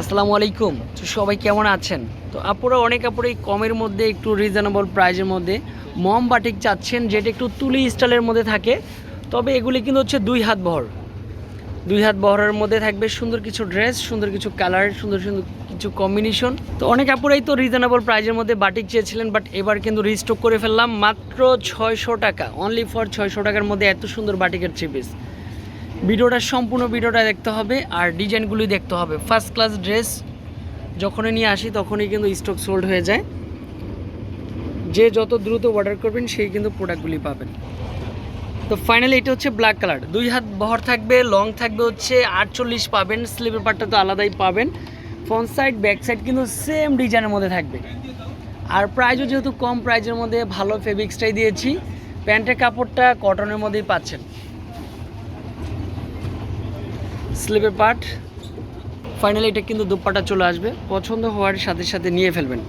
আসসালামু আলাইকুম। তো সবাই কেমন আছেন? তো আপুরা অনেক আপুরা এই কমের মধ্যে একটু রিজনেবল প্রাইজের মধ্যে মম বাটিক চাচ্ছেন, যেটা একটু তুলি স্টাইলের মধ্যে থাকে। তবে এগুলি কিন্তু হচ্ছে দুই হাত বহর। দুই হাত বহরের মধ্যে থাকবে সুন্দর কিছু ড্রেস সুন্দর কিছু কালার সুন্দর সুন্দর কিছু কম্বিনেশন তো অনেক আপুরাই তো রিজনেবল প্রাইজের মধ্যে বাটিক চেয়েছিলেন বাট এবার কিন্তু রিস্টক করে ফেললাম মাত্র ছয়শো টাকা। অনলি ফর ছয়শো টাকার মধ্যে এত সুন্দর বাটিকের থ্রি পিস ভিডিওটা সম্পূর্ণ ভিডিওটা দেখতে হবে আর ডিজাইনগুলি দেখতে হবে। ফার্স্ট ক্লাস ড্রেস যখনই নিয়ে আসি তখনই কিন্তু স্টক সোল্ড হয়ে যায়। যে যত দ্রুত অর্ডার করবেন, সেই কিন্তু প্রোডাক্টগুলি পাবেন। তো ফাইনালি এটা হচ্ছে ব্ল্যাক কালার দুই হাত বহর থাকবে লং থাকবে হচ্ছে আটচল্লিশ পাবেন স্লিপের পার্টটা তো আলাদাই পাবেন। ফ্রন্ট সাইড ব্যাক সাইড কিন্তু সেম ডিজাইনের মধ্যে থাকবে। আর প্রাইজও যেহেতু কম প্রাইজের মধ্যে ভালো ফেব্রিক্সটাই দিয়েছি। প্যান্টের কাপড়টা কটনের মধ্যেই পাচ্ছেন। স্লিপের পার্ট। ফাইনালি এটা কিন্তু দুপাটা চলে আসবে। পছন্দ হওয়ার সাথে সাথে নিয়ে ফেলবেন।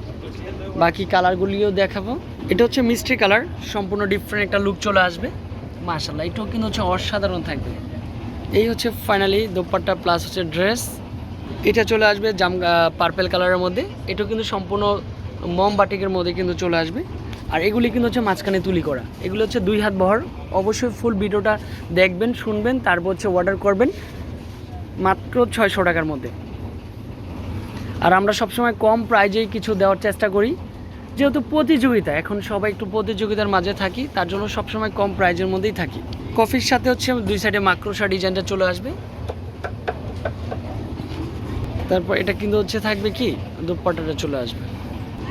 বাকি কালারগুলিও দেখাবো। এটা হচ্ছে মিষ্টি কালার। সম্পূর্ণ ডিফারেন্ট একটা লুক চলে আসবে। মাশাল্লাহ এটাও কিন্তু হচ্ছে অসাধারণ থাকবে। এই হচ্ছে ফাইনালি দোপাট্টা প্লাস হচ্ছে ড্রেস এটা চলে আসবে জাম পার্পেল কালারের মধ্যে। এটাও কিন্তু সম্পূর্ণ মম বাটিকের মধ্যে কিন্তু চলে আসবে। আর এগুলি কিন্তু হচ্ছে মাঝখানে তুলি করা। এগুলো হচ্ছে দুই হাত বহর। অবশ্যই ফুল ভিডিওটা দেখবেন, শুনবেন, তারপর হচ্ছে অর্ডার করবেন। মাত্র ছয়শো টাকার মধ্যে। আর আমরা সবসময় কম প্রাইজেই কিছু দেওয়ার চেষ্টা করি। যেহেতু প্রতিযোগিতা, এখন সবাই একটু প্রতিযোগিতার মাঝে থাকি, তার জন্য সবসময় কম প্রাইজের মধ্যেই থাকি। কফির সাথে হচ্ছে দুই সাইডে মাক্রোসা ডিজাইনটা চলে আসবে। তারপর এটা কিন্তু হচ্ছে থাকবে কি? দুপাটাটা চলে আসবে।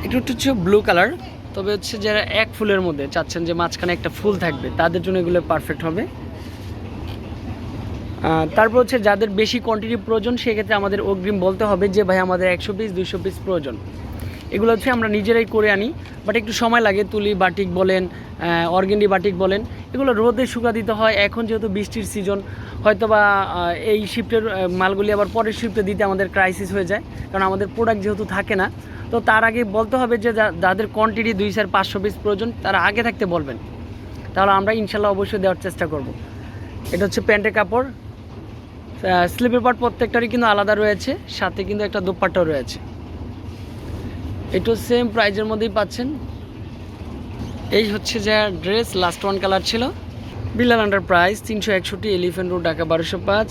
এটা একটু হচ্ছে ব্লু কালার তবে হচ্ছে যারা এক ফুলের মধ্যে চাচ্ছেন যে মাঝখানে একটা ফুল থাকবে, তাদের জন্য এগুলো পারফেক্ট হবে। তারপর হচ্ছে যাদের বেশি কোয়ান্টিটি প্রয়োজন, সেক্ষেত্রে আমাদের অগ্রিম বলতে হবে যে, ভাই, আমাদের একশো পিস দুইশো পিস প্রয়োজন। এগুলো হচ্ছে আমরা নিজেরাই করে আনি বাট একটু সময় লাগে। তুলি বাটিক বলেন অর্গেন্ডি বাটিক বলেন, এগুলো রোদে শুকা দিতে হয়। এখন যেহেতু বৃষ্টির সিজন হয়তো বা এই শিফটের মালগুলি আবার পরের শিফটে দিতে আমাদের ক্রাইসিস হয়ে যায়, কারণ আমাদের প্রোডাক্ট যেহেতু থাকে না, তো তার আগে বলতে হবে যে যাদের কোয়ান্টিটি দুই চার পাঁচশো পিস প্রয়োজন, তারা আগে থাকতে বলবেন। তাহলে আমরা ইনশাল্লাহ অবশ্যই দেওয়ার চেষ্টা করব। এটা হচ্ছে প্যান্টের কাপড়। স্লিপের পার্ট প্রত্যেকটারই কিন্তু আলাদা রয়েছে, সাথে কিন্তু একটা দোপাট্টাও রয়েছে। একটু সেম প্রাইজের মধ্যেই পাচ্ছেন। এই হচ্ছে যে ড্রেস লাস্ট ওয়ান কালার ছিল। বিল্লাল আন্ডার প্রাইস তিনশো একষট্টি এলিফেন্ট রোড ঢাকা বারোশো পাঁচ।